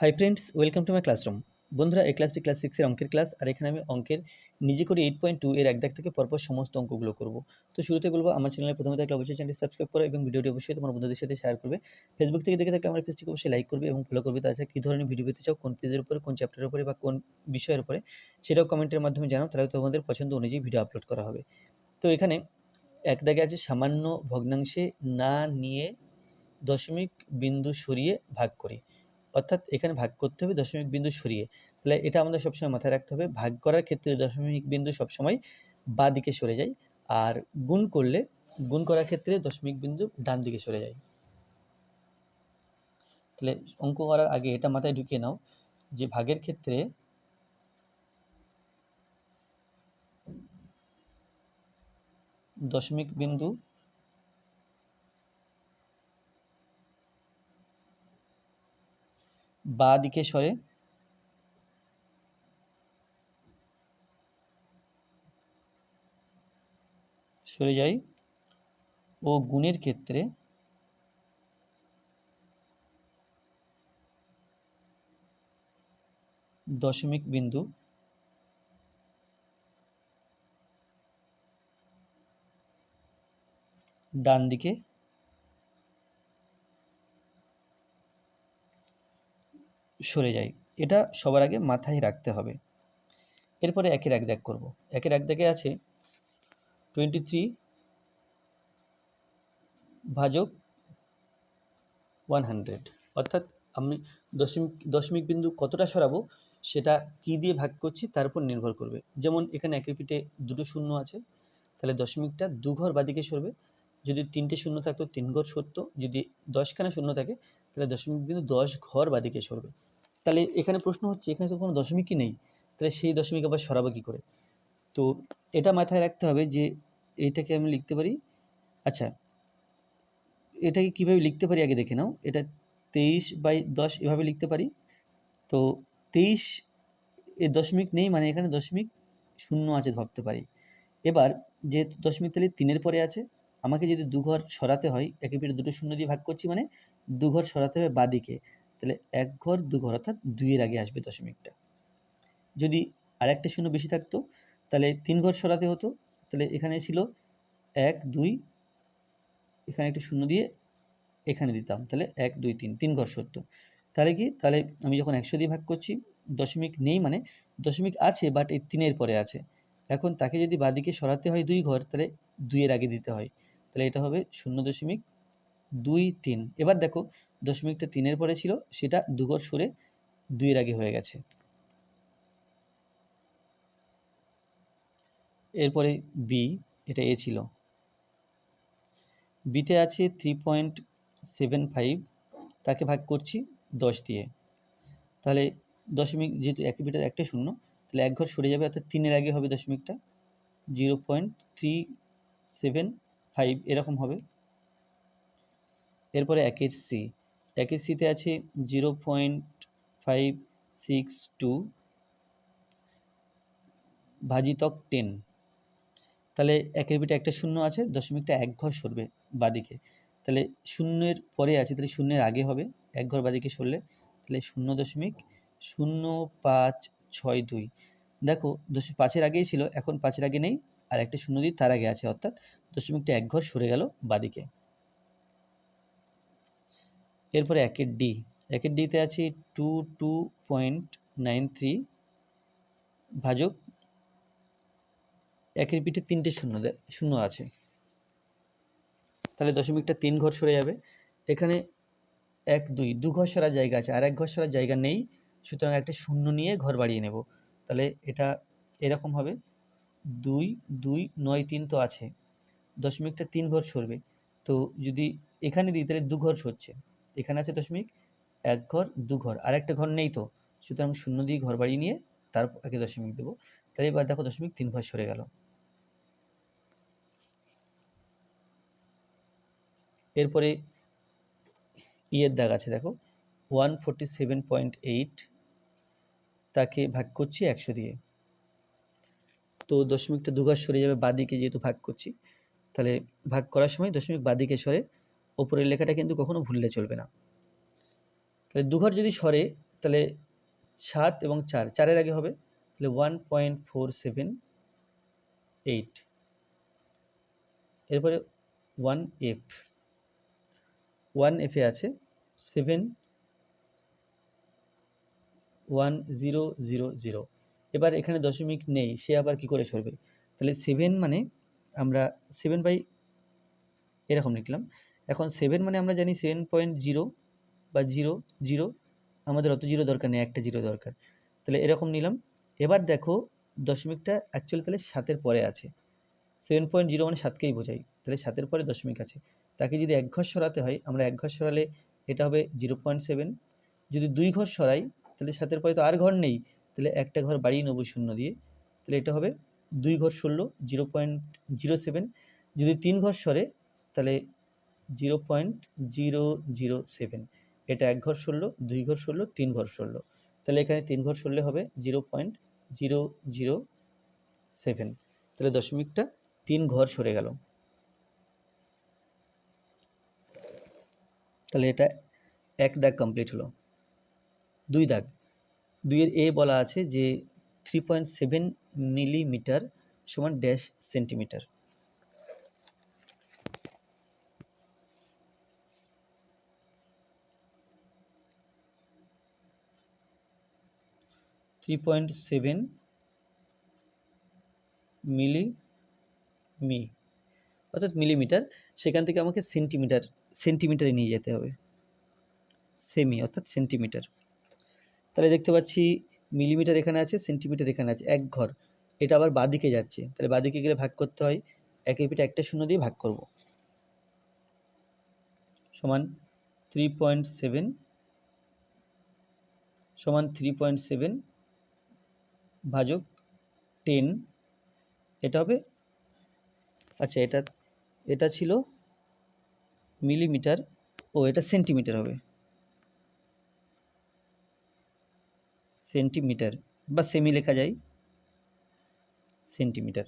Hi friends welcome to my classroom বন্ধুরা, এই ক্লাসটি ক্লাস সিক্সের অঙ্কের ক্লাস আর এখানে আমি অঙ্কের নিজে করে এইট পয়েন্ট টু এর এক দাগ থেকে পরপর সমস্ত অঙ্কগুলো করব। তো শুরুতে বলব, আমার চ্যানেলে প্রথমে থাকলে অবশ্যই চ্যানেলটি সাবস্ক্রাইব করো এবং ভিডিওটি অবশ্যই তোমার বন্ধুদের সাথে শেয়ার করবে। ফেসবুক থেকে দেখে থাকলে আমার পেজটিকে অবশ্যই লাইক করবে এবং ফলো করবে। তাছাড়া কী ধরনের ভিডিও পেতে চাও, কোন পেজের উপরে, কোন চ্যাপ্টারের উপরে বা কোন বিষয়ের উপরে, সেটাও কমেন্টের মাধ্যমে জানাও, তাহলে তোমাদের পছন্দ অনুযায়ী ভিডিও আপলোড করা হবে। তো এখানে এক দাগে আছে সামান্য ভগ্নাংশে না নিয়ে দশমিক বিন্দু সরিয়ে ভাগ করি। অর্থাৎ এখানে ভাগ করতে হবে দশমিক বিন্দু সরিয়ে। তাহলে এটা আমাদের সবসময় মাথায় রাখতে হবে। ভাগ করার ক্ষেত্রে দশমিক বিন্দু সবসময় বা দিকে সরে যায় আর গুণ করলে, গুণ করার ক্ষেত্রে দশমিক বিন্দু ডান দিকে সরে যায়। তাহলে অঙ্ক করার আগে এটা মাথায় ঢুকিয়ে নাও যে ভাগের ক্ষেত্রে দশমিক বিন্দু বা দিকে সরে। সরে যায় ও গুণের ক্ষেত্রে দশমিক বিন্দু ডান দিকে সরে যায়। এটা সবার আগে মাথায় রাখতে হবে। এরপরে একের এক দেখ করব। একের এক দেখে আছে টোয়েন্টি থ্রি ভাজক ওয়ান হান্ড্রেড অর্থাৎ আমি দশমিক দশমিক বিন্দু কতটা সরাবো সেটা কি দিয়ে ভাগ করছি তার উপর নির্ভর করবে। যেমন এখানে একের পিঠে দুটো শূন্য আছে, তাহলে দশমিকটা দু ঘর বাদিকে সরবে। যদি তিনটে শূন্য থাকতো তিন ঘর সরতো। যদি দশখানা শূন্য থাকে, তাহলে দশমিক বিন্দু দশ ঘর বাদিকে সরবে। তাহলে এখানে প্রশ্ন হচ্ছে, এখানে তো কোনো দশমিকই নেই। তাহলে সেই দশমিক আবার সরাবো কী করে? তো এটা মাথায় রাখতে হবে যে এইটাকে আমি লিখতে পারি আচ্ছা এটাকে কীভাবে লিখতে পারি আগে দেখে নাও। এটা তেইশ বাই দশ এভাবে লিখতে পারি। তো তেইশ এ দশমিক নেই মানে এখানে দশমিক শূন্য আছে ভাবতে পারি। এবার যে দশমিক তাহলে তিনের পরে আছে, আমাকে যদি দু ঘর সরাতে হয়, একে পিঠে দুটো শূন্য দিয়ে ভাগ করছি মানে দু ঘর সরাতে হবে বাদিকে তাহলে এক ঘর, দু ঘর, অর্থাৎ দুইয়ের আগে আসবে দশমিকটা। যদি আরেকটা শূন্য বেশি থাকতো, তাহলে তিন ঘর সরাতে হতো। তাহলে এখানে ছিল এক, দুই, এখানে একটা শূন্য দিয়ে এখানে দিতাম। তাহলে এক, দুই, তিন তিন ঘর সত্য। তাহলে কি? তাহলে আমি যখন একশো দিয়ে ভাগ করছি, দশমিক নেই মানে দশমিক আছে বাট এই তিনের পরে আছে। এখন তাকে যদি বাদিকে সরাতে হয় দুই ঘর, তাহলে দুইয়ের আগে দিতে হয়। তাহলে এটা হবে শূন্য দশমিক দুই, তিন। এবার দেখো, দশমিকটা তিনের পরে ছিল, সেটা দুঘর সরে দুইয়ের আগে হয়ে গেছে। এরপরে বি, এটা এ ছিল। বিতে আছে থ্রি পয়েন্ট সেভেন ফাইভ তাকে ভাগ করছি দশ দিয়ে। তাহলে দশমিক যেহেতু এক মিটার একটা শূন্য, তাহলে এক ঘর সরে যাবে, অর্থাৎ তিনের আগে হবে দশমিকটা zero point three seven five এরকম হবে। এরপরে একের সি। একের সিতে আছে zero point five six two ভাজিতক টেন। তাহলে একের বিটা একটা শূন্য আছে, দশমিকটা এক ঘর সরবে বাদিকে। তাহলে শূন্যের পরে আছে, তাহলে শূন্যের আগে হবে, এক ঘর বাদিকে সরলে তাহলে শূন্য দশমিক শূন্য পাঁচ ছয় দুই। দেখো দশমিক পাঁচের আগেই ছিল, এখন পাঁচের আগে নেই, আর একটা শূন্য দিয়ে তার আগে আছে, অর্থাৎ দশমিকটা এক ঘর সরে গেল বাদিকে। এরপরে একের ডি। একের ডিতে আছে two two point nine three ভাজক। একের পিঠে তিনটে শূন্য শূন্য আছে। তাহলে দশমিকটা তিন ঘর সরে যাবে। এখানে এক, দুই, দু ঘর সরার জায়গা আছে, আর এক ঘর সরার জায়গা নেই। সুতরাং একটা শূন্য নিয়ে ঘর বাড়িয়ে নেব। তাহলে এটা এরকম হবে। দুই দুই, নয়, তিন তো আছে। দশমিকটা তিন ঘর সরবে। তো যদি এখানে দিই, তাহলে দু ঘর সরছে। এখানে আছে দশমিক, এক ঘর, দু ঘর আর একটা ঘর নেই তো। সুতরাং শূন্য দিয়ে ঘর বাড়িয়ে নিয়ে তার আগে দশমিক দেবো। তাহলে এবার দেখো দশমিক তিন ঘর সরে গেল। এরপরে ইয়ের দাগ আছে দেখো। One forty seven point eight তাকে ভাগ করছি একশো দিয়ে। তো দশমিকটা দুঘর সরে যাবে বাদিকে যেহেতু ভাগ করছি, তাহলে ভাগ করার সময় দশমিক বাদিকে সরে ওপরের লেখাটা কিন্তু কখনো ভুললে চলবে না। তাহলে দুঘর যদি সরে, তাহলে সাত এবং চার, চারের আগে হবে, তাহলে one point four seven eight এরপরে ওয়ান এফ ওয়ান এফে আছে seven one zero zero zero এবার এখানে দশমিক নেই, সে আবার কি করে সরবে? তাহলে সেভেন মানে আমরা সেভেন বাই এরকম লিখলাম। এখন সেভেন মানে আমরা জানি সেভেন পয়েন্ট জিরো বা জিরো জিরো আমাদের অত জিরো দরকার নেই, একটা জিরো দরকার। তাহলে এরকম নিলাম। এবার দেখো দশমিকটা অ্যাকচুয়ালি তাহলে সাতের পরে আছে। সেভেন পয়েন্ট জিরো মানে সাতকেই বোঝাই। তাহলে সাতের পরে দশমিক আছে। তাকে যদি এক ঘর সরাতে হয়, আমরা এক ঘর সরালে এটা হবে জিরো পয়েন্ট সেভেন যদি দুই ঘর সরাই, তাহলে সাতের পরে তো আর ঘর নেই। তাহলে একটা ঘর বাড়িয়ে নেব শূন্য দিয়ে। তাহলে এটা হবে দুই ঘর ষোলো জিরো পয়েন্ট জিরো সেভেন যদি তিন ঘর সরে, তাহলে zero point zero zero seven. এটা এক ঘর সরলো দুই ঘর সরলো তিন ঘর সরলো তাহলে এখানে তিন ঘর সরলে হবে zero point zero zero seven. তাহলে দশমিকটা তিন ঘর সরে গেল। তাহলে এটা এক দাগ কমপ্লিট হলো। দুই দাগ। দুইয়ের এ বলা আছে যে থ্রি পয়েন্ট সেভেন মিলিমিটার সমান dash centimeter three point seven milli m অর্থাৎ মিলিমিটার সেখান থেকে আমাকে সেন্টিমিটার সেন্টিমিটারে নিয়ে যেতে হবে। সেমি অর্থাৎ সেন্টিমিটার তাহলে দেখতে পাচ্ছি মিলিমিটার এখানে আছে সেন্টিমিটার এখানে আছে, এক ঘর। এটা আবার বাদিকে যাচ্ছে। তাহলে বাদিকে গেলে ভাগ করতে হয়, একের পিঠে একটা শূন্য দিয়ে ভাগ করব। সমান থ্রি পয়েন্ট সেভেন সমান থ্রি পয়েন্ট সেভেন ভাজক টেন এটা হবে আচ্ছা এটা এটা ছিল মিলিমিটার, ও এটা সেন্টিমিটার হবে। সেন্টিমিটার, বা সেমি লেখা যায়, সেন্টিমিটার।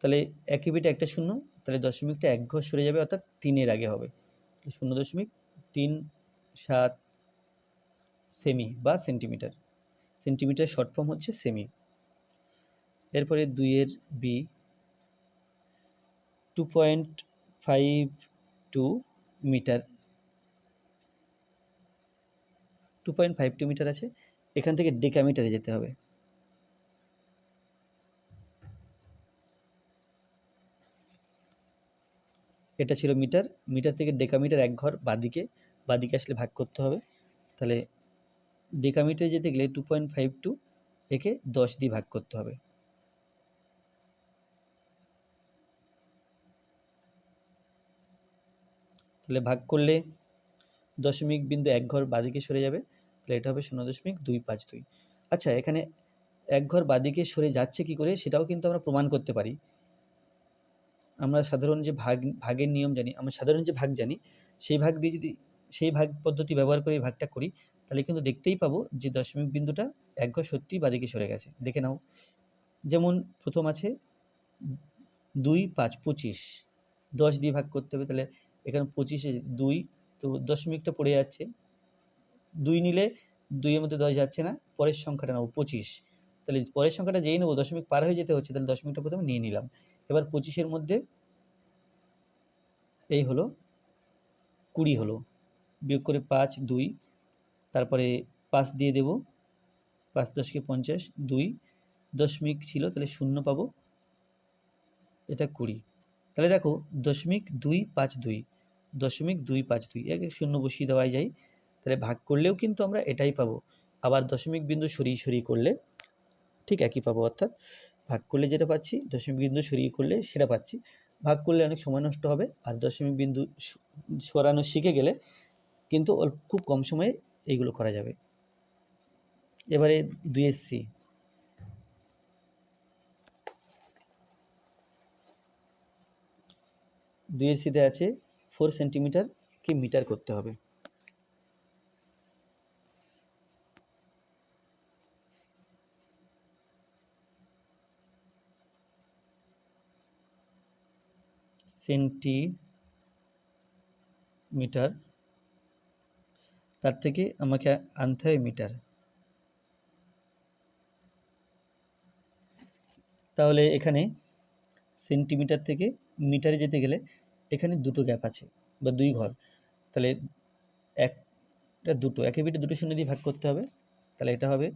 তাহলে একই বিটে একটা শূন্য, তাহলে দশমিকটা এক ঘর সরে যাবে, অর্থাৎ তিনের আগে হবে। শূন্য দশমিক তিন সাত সেমি বা সেন্টিমিটার। সেন্টিমিটার শর্ট ফর্ম হচ্ছে সেমি এরপরে দুইয়ের B two point five two meter. Two point five two meter আছে, এখান থেকে ডেকামিটারে যেতে হবে। এটা ছিল মিটার মিটার থেকে ডেকামিটার এক ঘর বাদিকে বাদিকে আসলে ভাগ করতে হবে। তাহলে ডেকামিটারে যেতে গেলে টু পয়েন্ট ফাইভ টু একে দশ দিয়ে ভাগ করতে হবে। তাহলে ভাগ করলে দশমিক বিন্দু এক ঘর বাদিকে সরে যাবে, তাহলে এটা হবে শূন্য দশমিক দুই পাঁচ দুই। আচ্ছা এখানে এক ঘর বাদিকে সরে যাচ্ছে কি করে সেটাও কিন্তু আমরা প্রমাণ করতে পারি। আমরা সাধারণ যে ভাগ, ভাগের নিয়ম জানি, আমরা সাধারণ যে ভাগ জানি, সেই ভাগ দিয়ে যদি, সেই ভাগ পদ্ধতি ব্যবহার করে ভাগটা করি তাহলে কিন্তু দেখতেই পাবো যে দশমিক বিন্দুটা এক ঘর সত্যিই বাদিকে সরে গেছে। দেখে নাও। যেমন প্রথম আছে দুই পাঁচ পঁচিশ। দশ দিয়ে ভাগ করতে হবে, তাহলে এখানে পঁচিশে দুই, তো দশমিকটা পড়ে যাচ্ছে। দুই নিলে দুইয়ের মধ্যে দশ যাচ্ছে না, পরের সংখ্যাটা নেব পঁচিশ। তাহলে পরের সংখ্যাটা যেই নেব, দশমিক পার হয়ে যেতে হচ্ছে, তাহলে দশমিকটা প্রথমে নিয়ে নিলাম। এবার পঁচিশের মধ্যে এই হলো কুড়ি হলো। বিয়োগ করে পাঁচ, দুই তারপরে পাঁচ দিয়ে দেব। পাঁচ দশকে পঞ্চাশ, দুই দশমিক ছিল, তাহলে শূন্য পাবো। এটা কুড়ি। তাহলে দেখো, দশমিক দুই পাঁচ দুই, দশমিক দুই পাঁচ দুই, এক শূন্য বসিয়ে দেওয়াই যায়। তাহলে ভাগ করলেও কিন্তু আমরা এটাই পাবো। আবার দশমিক বিন্দু সরিয়ে সরিয়ে করলে ঠিক একই পাবো, অর্থাৎ ভাগ করলে যেটা পাচ্ছি, দশমিক বিন্দু সরিয়ে করলে সেটা পাচ্ছি। ভাগ করলে অনেক সময় নষ্ট হবে, আর দশমিক বিন্দু সরানো শিখে গেলে কিন্তু খুব কম সময়ে এইগুলো করা যাবে। এবারে দুই এসসি দুই এর সিতে আছে ফোর সেন্টিমিটার কি মিটার করতে হবে। সেন্টিমিটার তার থেকে আমাকে আনতে হয় মিটার। তাহলে এখানে সেন্টিমিটার থেকে মিটারে যেতে গেলে এখানে দুটো গ্যাপ আছে বা দুই ঘর। তাহলে একটা দুটো, একে বিটে দুটো শূন্য দিয়ে ভাগ করতে হবে। তাহলে এটা হবে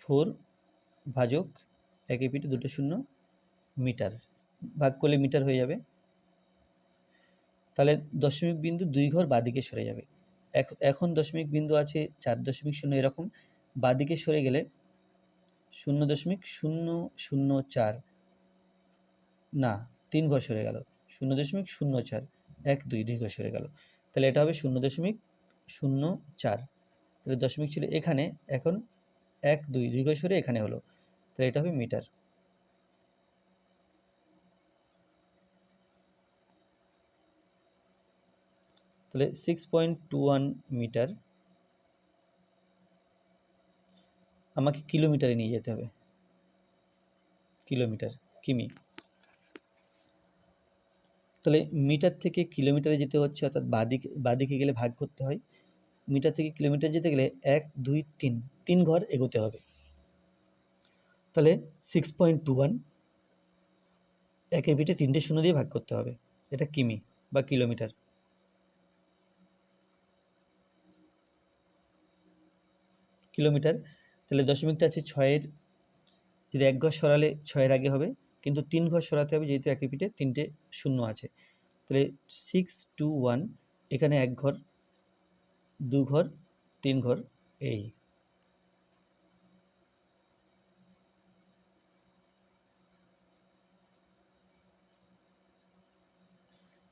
ফোর ভাজক একে পিঠে দুটো শূন্য মিটার। ভাগ করলে মিটার হয়ে যাবে। তাহলে দশমিক বিন্দু দুই ঘর বাদিকে সরে যাবে। এখন দশমিক বিন্দু আছে চার দশমিক শূন্য এরকম। বাদিকে সরে গেলে শূন্য দশমিক শূন্য শূন্য চার। না, তিন ঘর সরে গেল। শূন্য দশমিক শূন্য চার, এক, দুই দুই ঘর সরে গেল। তাহলে এটা হবে শূন্য দশমিক শূন্য চার। তাহলে দশমিক ছিল এখানে, এখন এক, দুই দুই ঘর সরে এখানে হলো। তাহলে এটা হবে মিটার। তাহলে six point two one meter আমাকে কিলোমিটারে নিয়ে যেতে হবে। কিলোমিটার, কিমি। তাহলে মিটার থেকে কিলোমিটারে যেতে হচ্ছে, অর্থাৎ বাদিকে বাদিকে গেলে ভাগ করতে হয়। মিটার থেকে কিলোমিটার যেতে গেলে এক, দুই, তিন তিন ঘর এগোতে হবে। তাহলে সিক্স পয়েন্ট টু ওয়ান একের পিঠে তিনটে শূন্য দিয়ে ভাগ করতে হবে। এটা কিমি বা কিলোমিটার। কিলোমিটার, তাহলে দশমিকটা আছে ছয়ের। যদি এক ঘর সরালে ছয়ের আগে হবে, কিন্তু তিন ঘর সরাতে হবে যেহেতু একই পিঠে তিনটে শূন্য আছে। তাহলে সিক্স টু ওয়ান এখানে এক ঘর, দু ঘর, তিন ঘর, এই।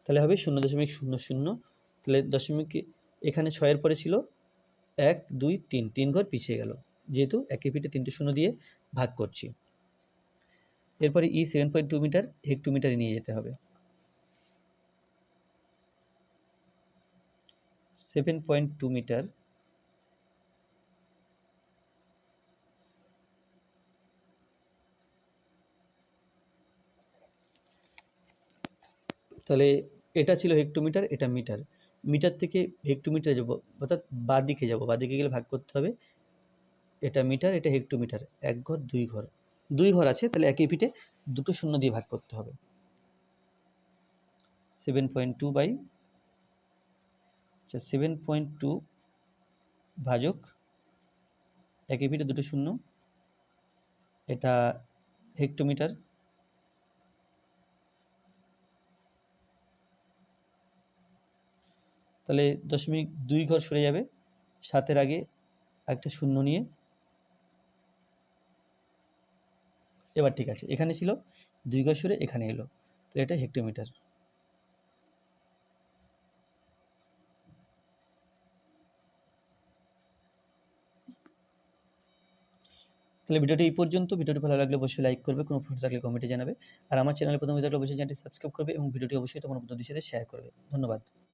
তাহলে হবে শূন্য দশমিক শূন্য শূন্য, তাহলে দশমিক এখানে ছয়ের পরে ছিল এক, দুই, তিন তিন ঘর পিছিয়ে গেল। যেহেতু একই পিঠে তিনটে শূন্য দিয়ে ভাগ করছি। এরপরে E seven point two meter হেক্টোমিটারে নিয়ে যেতে হবে। সেভেন পয়েন্ট টু মিটার তাহলে এটা ছিল হেক্টোমিটার এটা মিটার মিটার থেকে হেক্টোমিটারে যাব, অর্থাৎ বাদিকে যাব। বাদিকে গেলে ভাগ করতে হবে। এটা মিটার, এটা হেক্টোমিটার এক ঘর, দুই ঘর। দুই ঘর আছে, তাহলে একই পিঠে দুটো শূন্য দিয়ে ভাগ করতে হবে। সেভেন পয়েন্ট টু বাই আচ্ছা সেভেন পয়েন্ট টু ভাজক, একই পিঠে দুটো শূন্য। এটা হেক্টোমিটার তাহলে দশমিক দুই ঘর সরে যাবে। সাতের আগে একটা শূন্য নিয়ে। এবার ঠিক আছে, এখানে ছিল, দুই ঘর সরে এখানে এলো। তো এটা হেক্টোমিটার। তাহলে ভিডিওটি এই পর্যন্ত। ভিডিওটি ভালো লাগলে অবশ্যই লাইক করবে, কোনো প্রশ্ন থাকলে কমেন্টে জানাবে। আর আমার চ্যানেলে প্রথমে থাকলে অবশ্যই চ্যানেলটি সাবস্ক্রাইব করবে এবং ভিডিওটি অবশ্যই তোমার বন্ধুদের সাথে শেয়ার করবে। ধন্যবাদ।